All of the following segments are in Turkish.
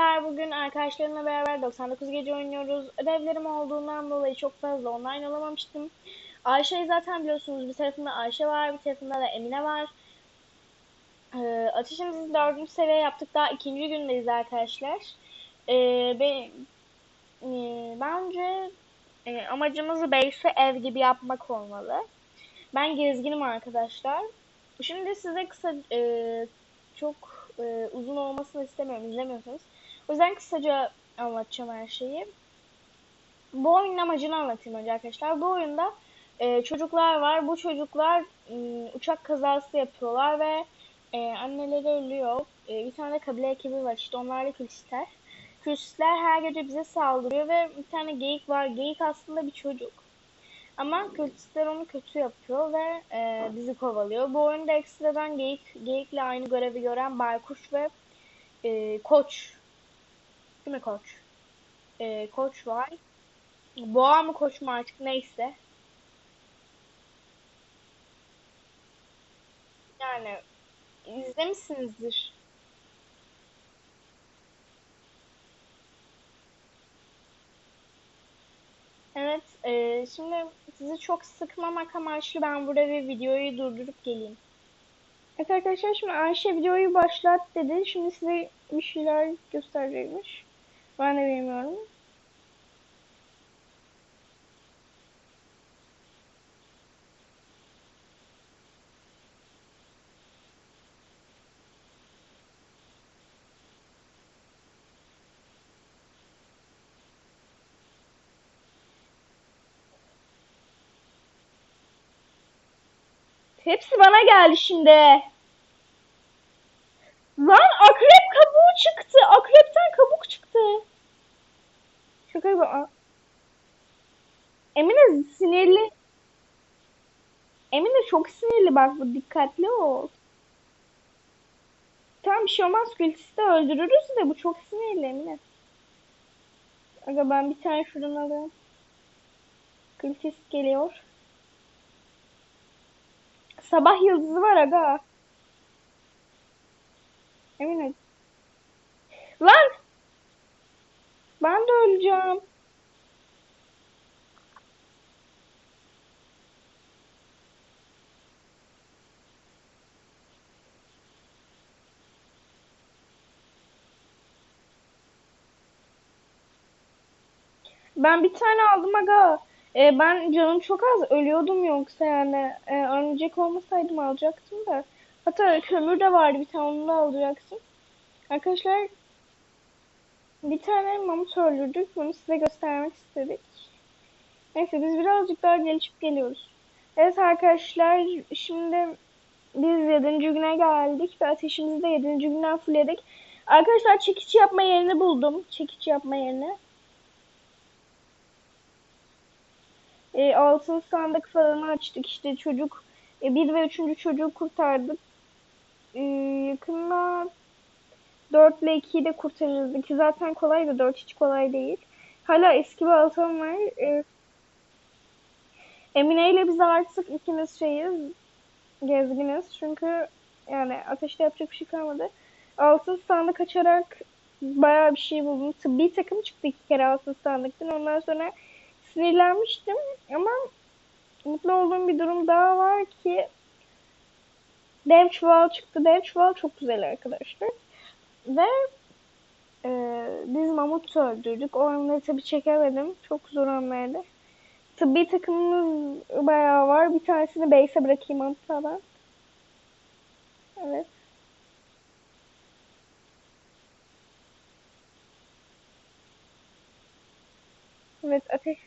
Bugün arkadaşlarımla beraber 99 gece oynuyoruz. Ödevlerim olduğundan dolayı çok fazla online olamamıştım. Ayşe'yi zaten biliyorsunuz. Bir tarafında Ayşe var, bir tarafında da Emine var. Ee, ateşimizi dördüncü seviye yaptık. Daha ikinci gündeyiz arkadaşlar. Ee, be, e, bence e, amacımız base'i ev gibi yapmak olmalı. Ben gezginim arkadaşlar. Şimdi size kısa e, çok e, uzun olmasını istemiyorum izlemiyorsanız. O yüzden kısaca anlatacağım her şeyi. Bu oyunun amacını anlatayım önce arkadaşlar. Bu oyunda e, çocuklar var. Bu çocuklar e, uçak kazası yapıyorlar ve e, anneleri ölüyor. E, bir tane de kabile ekibi var işte onlar da külistler. Külistler her gece bize saldırıyor ve bir tane geyik var. Geyik aslında bir çocuk. Ama kültistler onu kötü yapıyor ve e, bizi kovalıyor. Bu oyunda ekstradan geyik, geyikle aynı görevi gören baykuş ve e, koç. Değil mi koç? E, koç var. Boğa mı koç mu artık neyse. Yani izlemişsinizdir. Evet, e, şimdi sizi çok sıkmamak amaçlı ben burada bir videoyu durdurup geleyim. Evet arkadaşlar şimdi Ayşe videoyu başlat dedi. Şimdi size bir şeyler gösterecekmiş. Ben de bilmiyorum. Hepsi bana geldi şimdi. Lan akrep kabuğu çıktı. Akrepten kabuk çıktı. Şaka gibi. Emine sinirli. Emine çok sinirli bak bu dikkatli ol. Tamam bir şey olmaz Kültist'i öldürürüz de bu çok sinirli Emine. Aga ben bir tane şuradan alayım. Kültist geliyor. Sabah yıldızı var aga. Emine. Lan! Ben de öleceğim. Ben bir tane aldım aga. E, ben canım çok az ölüyordum yoksa yani e, örümcek olmasaydım alacaktım da. Hatta kömür de vardı bir tane onu da alacaktım. Arkadaşlar bir tane mamut öldürdük. Bunu size göstermek istedik. Neyse biz birazcık daha gelişip geliyoruz. Evet arkadaşlar şimdi biz 7. güne geldik ve ateşimizi de 7. günden fullledik. Arkadaşlar çekiç yapma yerini buldum. Çekiç yapma yerini. E, altın sandık falan açtık işte çocuk. E, bir ve üçüncü çocuğu kurtardık. E, yakında 4 ile 2'yi de kurtarırız. 2 zaten kolay da 4 hiç kolay değil. Hala eski bir altın var. E, Emine ile biz artık ikimiz şeyiz. Gezginiz. Çünkü yani ateşte yapacak bir şey kalmadı. Altın sandık açarak bayağı bir şey buldum. Tıbbi takım çıktı iki kere altın sandıktan. Ondan sonra sinirlenmiştim ama mutlu olduğum bir durum daha var ki dev çuval çıktı. Dev çuval çok güzel arkadaşlar. Ve e, biz mamut öldürdük. O anları tabii çekemedim. Çok zor anlardı. Tıbbi takımımız bayağı var. Bir tanesini base'e bırakayım hatta ben. Evet. Evet ateş.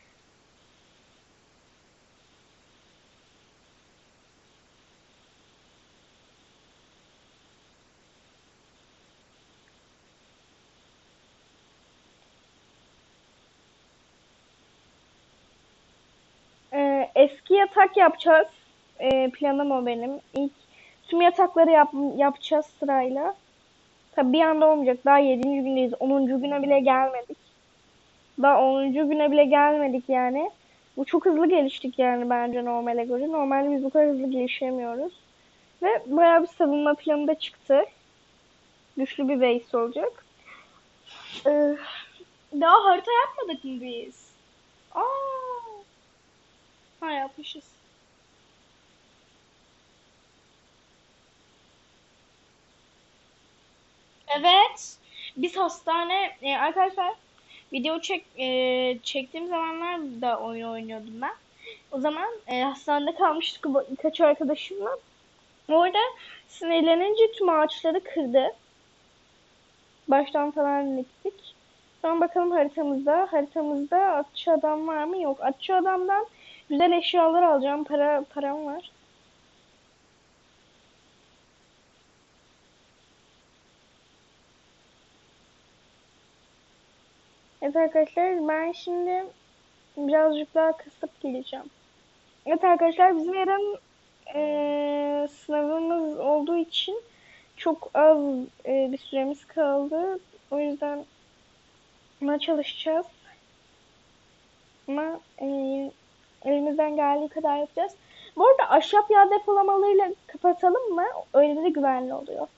Ee, eski yatak yapacağız. Ee, planım o benim. İlk tüm yatakları yap yapacağız sırayla. Tabi bir anda olmayacak. Daha 7. gündeyiz. 10. güne bile gelmedik. Daha 10. güne bile gelmedik yani. Bu çok hızlı geliştik yani bence normale göre. Normalde biz bu kadar hızlı gelişemiyoruz. Ve bayağı bir savunma planı da çıktı. Güçlü bir base olacak. Ee, daha harita yapmadık mı biz? Aa. Ha yapmışız. Evet. Biz hastane e, arkadaşlar video çek e, çektiğim zamanlar da oyun oynuyordum ben. O zaman e, hastanede kalmıştık birkaç arkadaşımla. Orada sinirlenince tüm ağaçları kırdı. Baştan falan gittik. Sonra bakalım haritamızda. Haritamızda atçı adam var mı? Yok. Atçı adamdan güzel eşyalar alacağım. Para param var. Evet arkadaşlar ben şimdi birazcık daha kısıp geleceğim. Evet arkadaşlar bizim yarın eee, sınavımız olduğu için çok az eee, bir süremiz kaldı. O yüzden buna çalışacağız. Ama eee, elimizden geldiği kadar yapacağız. Bu arada ahşap yağ depolamalarıyla kapatalım mı? Öyle de güvenli oluyor.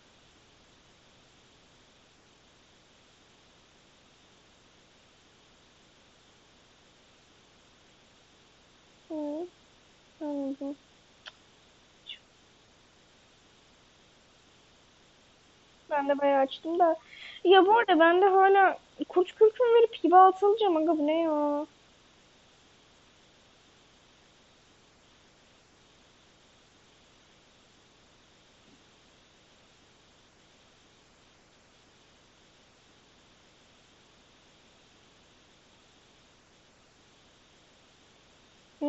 Ben de bayağı açtım da. Ya bu arada ben de hala kurt kürkümü verip hibe atılacağım. Aga bu ne ya?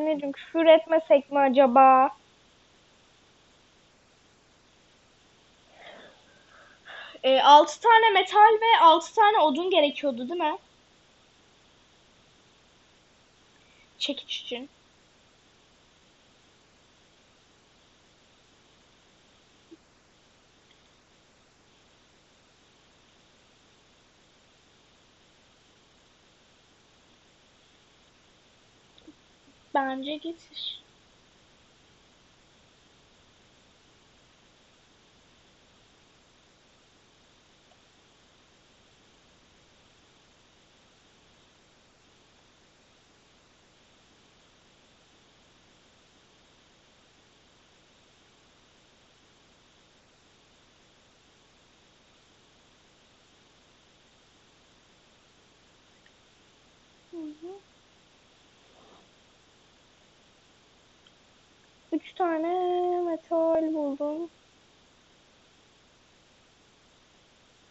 Ne diyorum küfür etmesek mi acaba? E, 6 tane metal ve 6 tane odun gerekiyordu değil mi? Çekiç için. Bence getir. 3 tane metal buldum.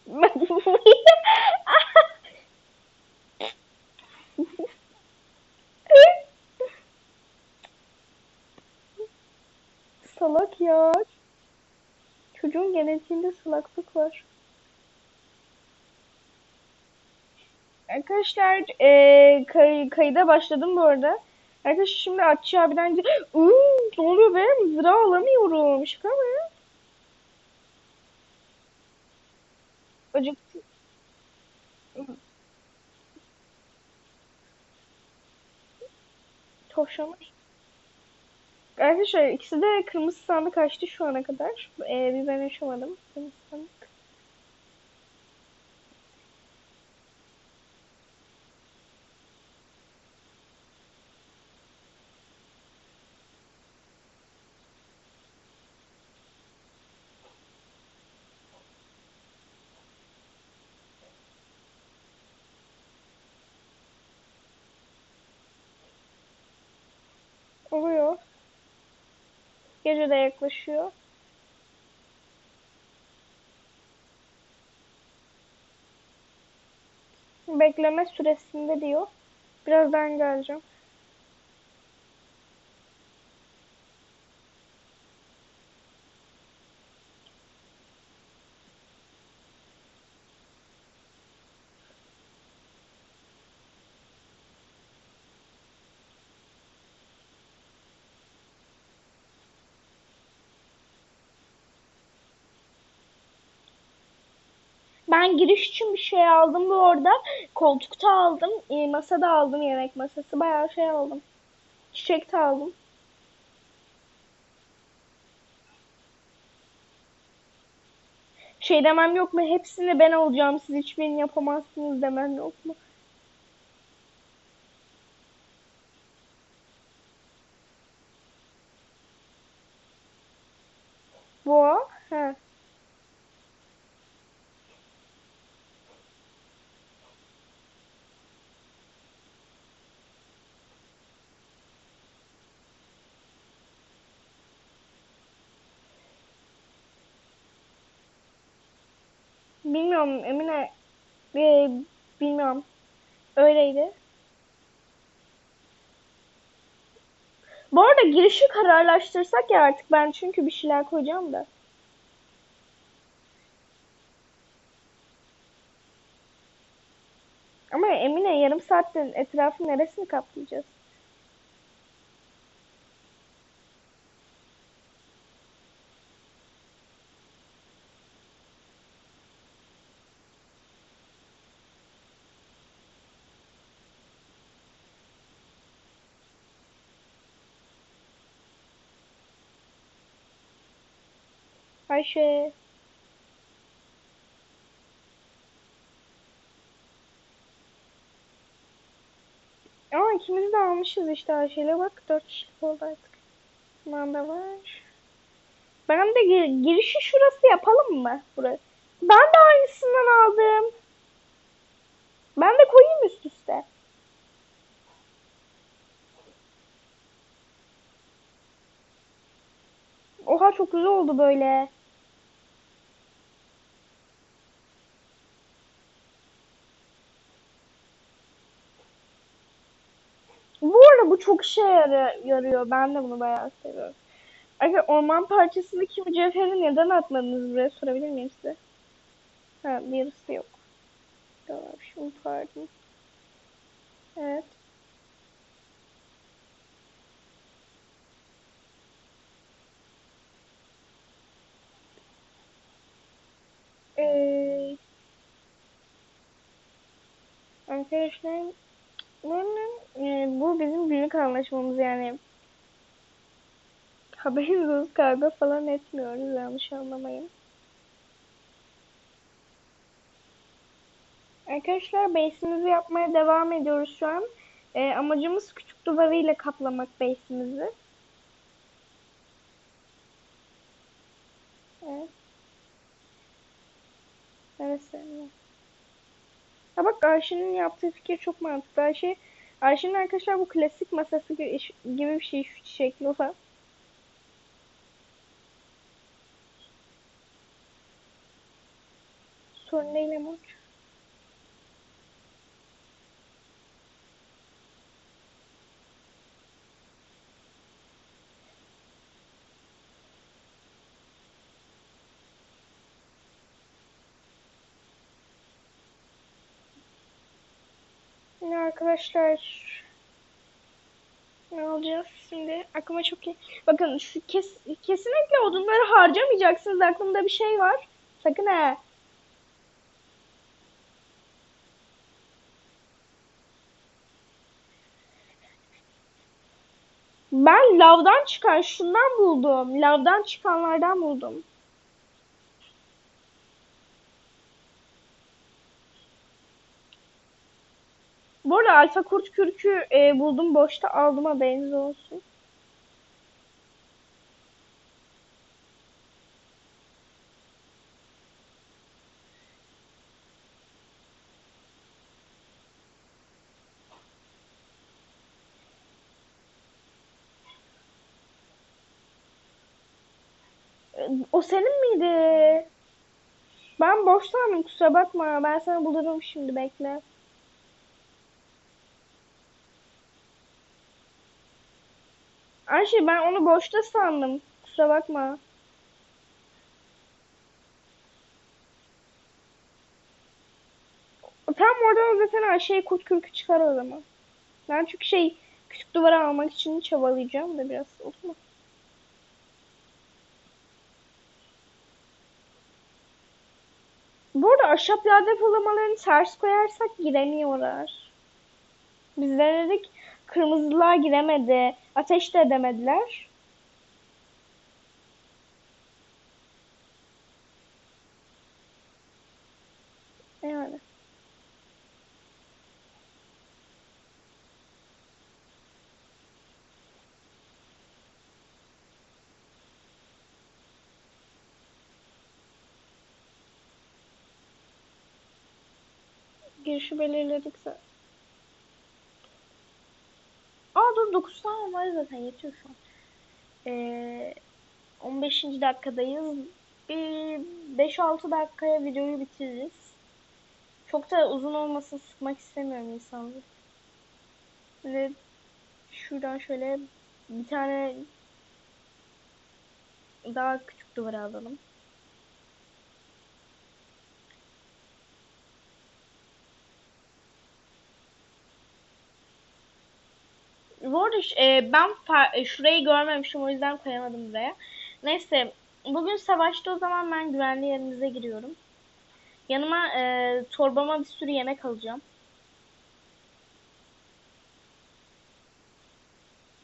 Salak ya. Çocuğun genetiğinde salaklık var. Arkadaşlar e, kay, kayıda başladım bu arada. Arkadaşlar şimdi Atçı abiden... Uuu! Ne oluyor be? Mızrağı alamıyorum. Şaka mı? Acıktı. Tavşanlar. Arkadaşlar ikisi de kırmızı sandık açtı şu ana kadar. Ee, bir ben açamadım. Kırmızı sandık. Oluyor. Gece de yaklaşıyor. Bekleme süresinde diyor. Birazdan geleceğim. Ben giriş için bir şey aldım bu arada. Koltukta aldım. E, masada aldım yemek masası. Bayağı şey aldım. Çiçek de aldım. Şey demem yok mu? Hepsini ben olacağım. Siz hiçbirini yapamazsınız demem yok mu? Bu. He. Bilmiyorum Emine. Ee, bilmiyorum. Öyleydi. Bu arada girişi kararlaştırsak ya artık ben çünkü bir şeyler koyacağım da. Ama Emine yarım saatte etrafın neresini kaplayacağız? Ayşe. Ama ikimiz de almışız işte Ayşe'yle bak. Dört kişilik oldu artık. Manda var. Ben de gir- girişi şurası yapalım mı? Burası. Ben de aynısından aldım. Ben de koyayım üst üste. Oha çok güzel oldu böyle. Bu arada bu çok işe yarı- yarıyor. Ben de bunu bayağı seviyorum. Arkadaşlar orman parçasındaki mücevheri neden atmadınız buraya sorabilir miyim size? Ha birisi yok. Tamam şimdi pardon. Evet. Ee, arkadaşlar bunun, e, bu bizim günlük anlaşmamız yani. Haberiniz olsun kavga falan etmiyoruz yanlış anlamayın. Arkadaşlar base'imizi yapmaya devam ediyoruz şu an. E, amacımız küçük duvarıyla kaplamak base'imizi. Evet. Evet Ha bak Ayşe'nin yaptığı fikir çok mantıklı. Ayşe, Ayşe'nin arkadaşlar bu klasik masası gibi bir şey şu çiçekli olan. Sorun değil ama. Arkadaşlar ne alacağız şimdi? Aklıma çok iyi. Bakın kes, kesinlikle odunları harcamayacaksınız. Aklımda bir şey var. Sakın ha. Ben lavdan çıkan şundan buldum. Lavdan çıkanlardan buldum. Bu arada alfa kurt kürkü e, buldum boşta aldım haberiniz olsun. O senin miydi? Ben boş sandım kusura bakma. Ben sana bulurum şimdi bekle. Ayşe ben onu boşta sandım. Kusura bakma. Tam oradan zaten Ayşe'ye kurt kürkü çıkar o zaman. Ben çünkü şey küçük duvara almak için çabalayacağım da biraz olur mu? Bu arada ahşap yağ depolamalarını ters koyarsak giremiyorlar. Biz denedik. Kırmızılar giremedi. Ateş de edemediler. Yani. Girişi belirledik zaten. Dur 9 tane var zaten yetiyor şu an. Ee, 15. dakikadayız. Bir 5-6 dakikaya videoyu bitiririz. Çok da uzun olmasın sıkmak istemiyorum insanları. Ve şuradan şöyle bir tane daha küçük duvara alalım. Bu arada e, ben e, şurayı görmemişim o yüzden koyamadım buraya. Neyse bugün savaşta o zaman ben güvenli yerimize giriyorum. Yanıma e, torbama bir sürü yemek alacağım.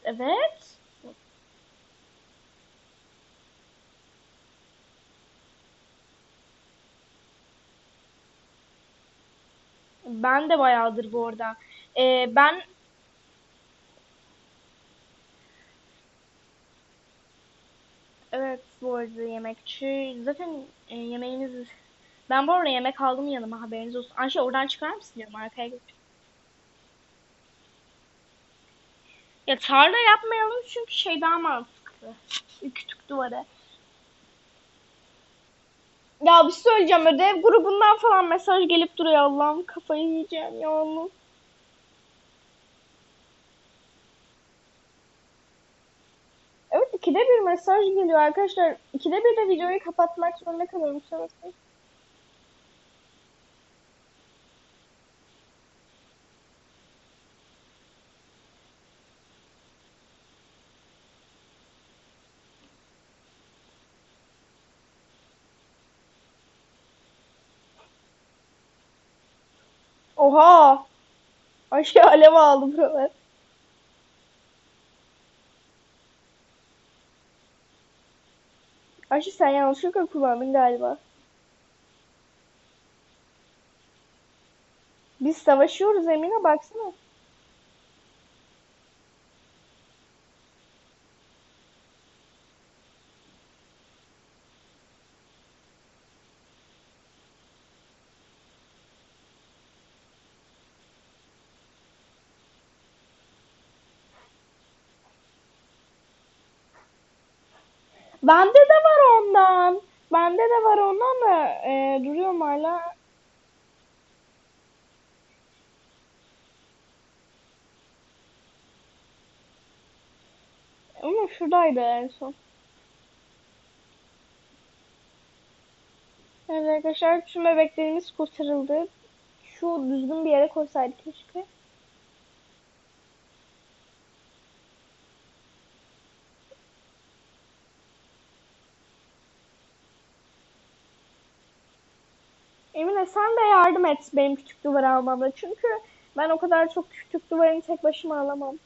Evet. Ben de bayağıdır bu arada. Ee, ben Evet bu arada yemekçi. Zaten e, yemeğimiz... Ben bu arada yemek aldım yanıma haberiniz olsun. Ayşe oradan çıkar mısın diyorum arkaya götür. Ya tarla yapmayalım çünkü şey daha mantıklı. Küçük duvara. Ya bir şey söyleyeceğim ödev grubundan falan mesaj gelip duruyor Allah'ım kafayı yiyeceğim ya Evet ikide bir mesaj geliyor arkadaşlar. İkide bir de videoyu kapatmak zorunda kalıyorum. Kusura Oha! Aşağı alev aldı buralar. Ayşe sen yanlışlıkla kullandın galiba. Biz savaşıyoruz Emine baksana. Bende de var ondan. Bende de var ondan da e, duruyorum hala. Ama şuradaydı en son. Evet arkadaşlar tüm bebeklerimiz kurtarıldı. Şu düzgün bir yere koysaydık keşke. Emine sen de yardım et benim küçük duvar almamda. Çünkü ben o kadar çok küçük duvarını tek başıma alamam.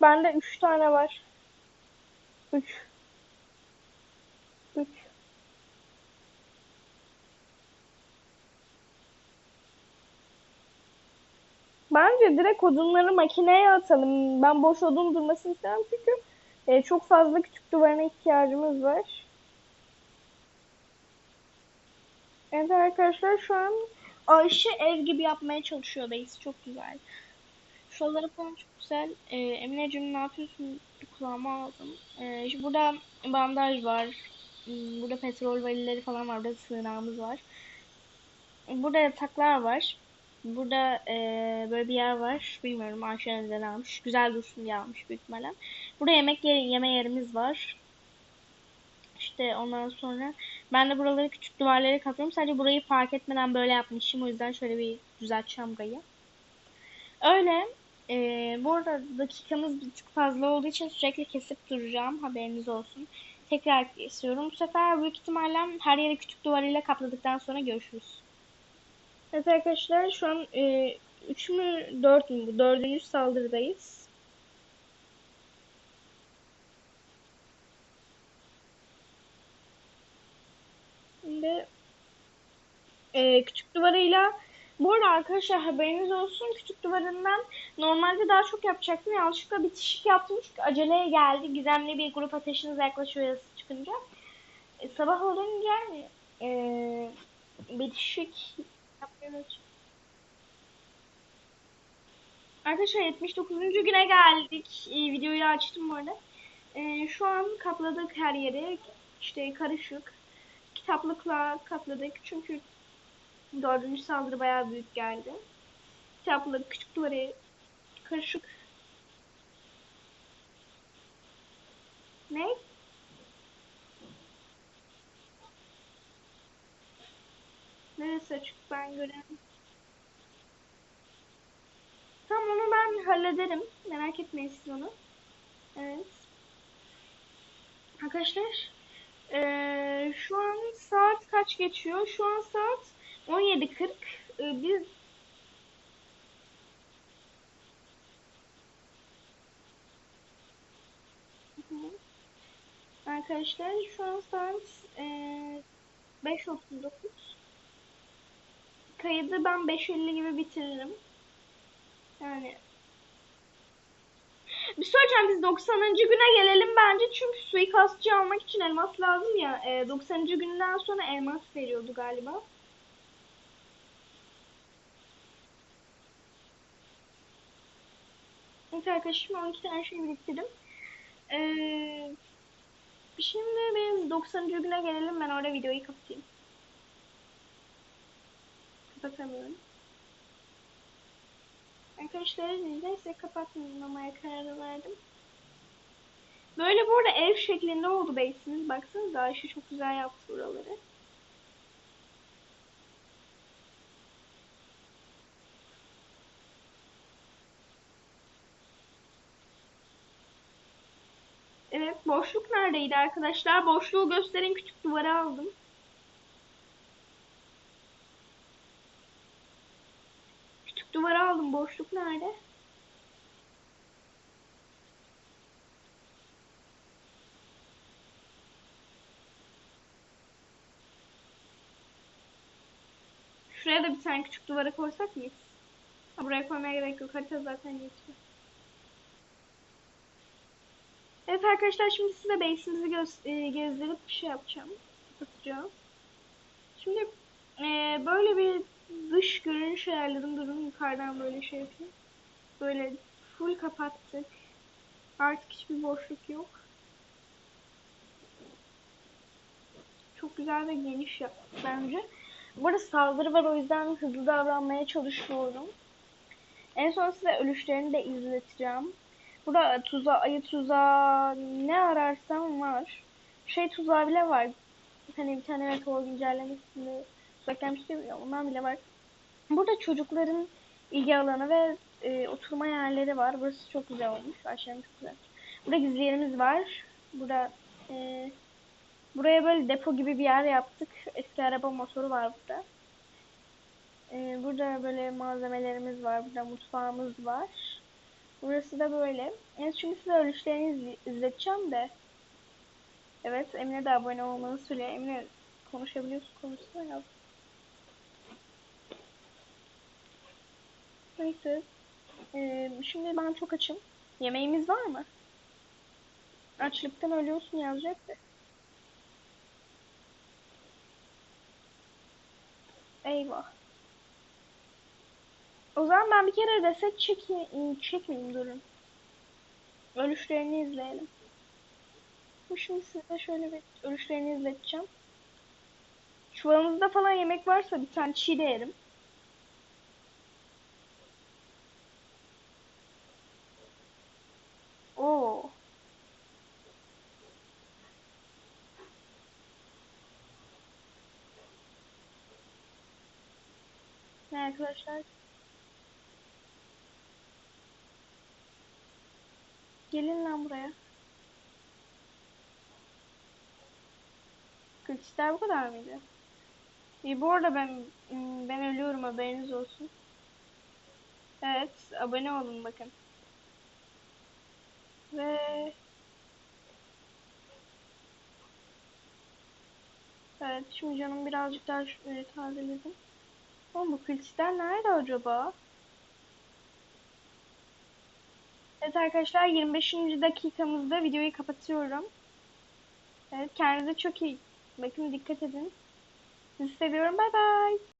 Bende üç tane var. Üç. Bence direkt odunları makineye atalım. Ben boş odun durmasını istemem çünkü e, çok fazla küçük duvarına ihtiyacımız var. Evet arkadaşlar şu an Ayşe ev gibi yapmaya çalışıyor base. Çok güzel. Şuraları falan çok güzel. Ee, Emineciğim ne yapıyorsun? Kulağıma aldım. Ee, işte burada bandaj var. Hmm, burada petrol valileri falan var. Burada sığınağımız var. Burada yataklar var. Burada e, böyle bir yer var. Bilmiyorum Ayşe neden almış. Güzel dursun diye almış büyük ihtimalle. Burada yemek yeri, yeme yerimiz var. İşte ondan sonra ben de buraları küçük duvarlara kapıyorum. Sadece burayı fark etmeden böyle yapmışım. O yüzden şöyle bir düzelteceğim burayı. Öyle. E, bu arada dakikamız bir tık fazla olduğu için sürekli kesip duracağım. Haberiniz olsun. Tekrar istiyorum. Bu sefer büyük ihtimalle her yeri küçük duvarıyla kapladıktan sonra görüşürüz. Evet arkadaşlar şu an 3 mü 4 mü bu? Dördüncü saldırıdayız. Şimdi e, küçük duvarıyla bu arada arkadaşlar haberiniz olsun küçük duvarından normalde daha çok yapacaktım. Yanlışlıkla bitişik yaptım çünkü aceleye geldi. Gizemli bir grup ateşiniz yaklaşıyor yazısı çıkınca. E, sabah olunca e, bitişik yapıyoruz. Arkadaşlar 79. güne geldik. E, videoyu açtım bu arada. E, şu an kapladık her yeri. İşte karışık. Kitaplıkla kapladık. Çünkü dördüncü saldırı bayağı büyük geldi. Kitaplık, küçük duvarı karışık. Ne? Neresi açık ben göremiyorum. Tamam onu ben hallederim. Merak etmeyin siz onu. Evet. Arkadaşlar ee, şu an saat kaç geçiyor? Şu an saat 17.40. Ee, biz Arkadaşlar şu an saat ee, 5.39. Kaydı ben 5.50 gibi bitiririm. Yani bir söyleyeceğim biz 90. güne gelelim bence çünkü suikastçı almak için elmas lazım ya. E, 90. günden sonra elmas veriyordu galiba. Evet arkadaşım 12 tane şey biriktirdim. Ee, şimdi benim 90. güne gelelim ben orada videoyu kapatayım. Kapatamıyorum. Arkadaşlar neyse kapatmamaya karar verdim. Böyle burada ev şeklinde oldu base'imiz. Baksanıza Ayşe çok güzel yaptı buraları. Evet boşluk neredeydi arkadaşlar? Boşluğu gösterin küçük duvara aldım. Duvara aldım. Boşluk nerede? Şuraya da bir tane küçük duvara koysak? Ha, buraya koymaya gerek yok. Harita zaten geçiyor. Evet arkadaşlar şimdi size base'imizi e, gezdirip bir şey yapacağım. Kapatacağım. Şimdi e, böyle bir dış görünüş ayarladım. Durun yukarıdan böyle şey yapayım. Böyle full kapattık. Artık hiçbir boşluk yok. Çok güzel ve geniş yaptık bence. Burada saldırı var o yüzden hızlı davranmaya çalışıyorum. En son size ölüşlerini de izleteceğim. Burada tuza, ayı tuzağı ne ararsam var. Şey tuzağı bile var. Hani bir tane meteor güncellemesinde gelmişti ya ondan bile var. Burada çocukların ilgi alanı ve e, oturma yerleri var. Burası çok güzel olmuş. Aşağıya çok güzel. Burada gizli yerimiz var. Burada e, buraya böyle depo gibi bir yer yaptık. Eski araba motoru var burada. E, burada böyle malzemelerimiz var. Burada mutfağımız var. Burası da böyle. Evet şimdi size ölüşlerini izleteceğim de. Evet Emine de abone olmanı söylüyor. Emine konuşabiliyorsun konuşsana ya. Neyse. Ee, şimdi ben çok açım. Yemeğimiz var mı? Açlıktan ölüyorsun yazacak da. Eyvah. O zaman ben bir kere reset çekeyim, çekmeyeyim durun. Ölüşlerini izleyelim. Şimdi size şöyle bir ölüşlerini izleteceğim. Çuvalımızda falan yemek varsa bir tane çiğ de yerim. Oo. Ne arkadaşlar? Gelin lan buraya. Kırkçılar bu kadar mıydı? İyi bu arada ben ben ölüyorum haberiniz olsun. Evet abone olun bakın. Ve Evet şimdi canım birazcık daha şöyle tazeledim. Oğlum bu filçler nerede acaba? Evet arkadaşlar 25. dakikamızda videoyu kapatıyorum. Evet kendinize çok iyi bakın dikkat edin. Sizi seviyorum bay bay.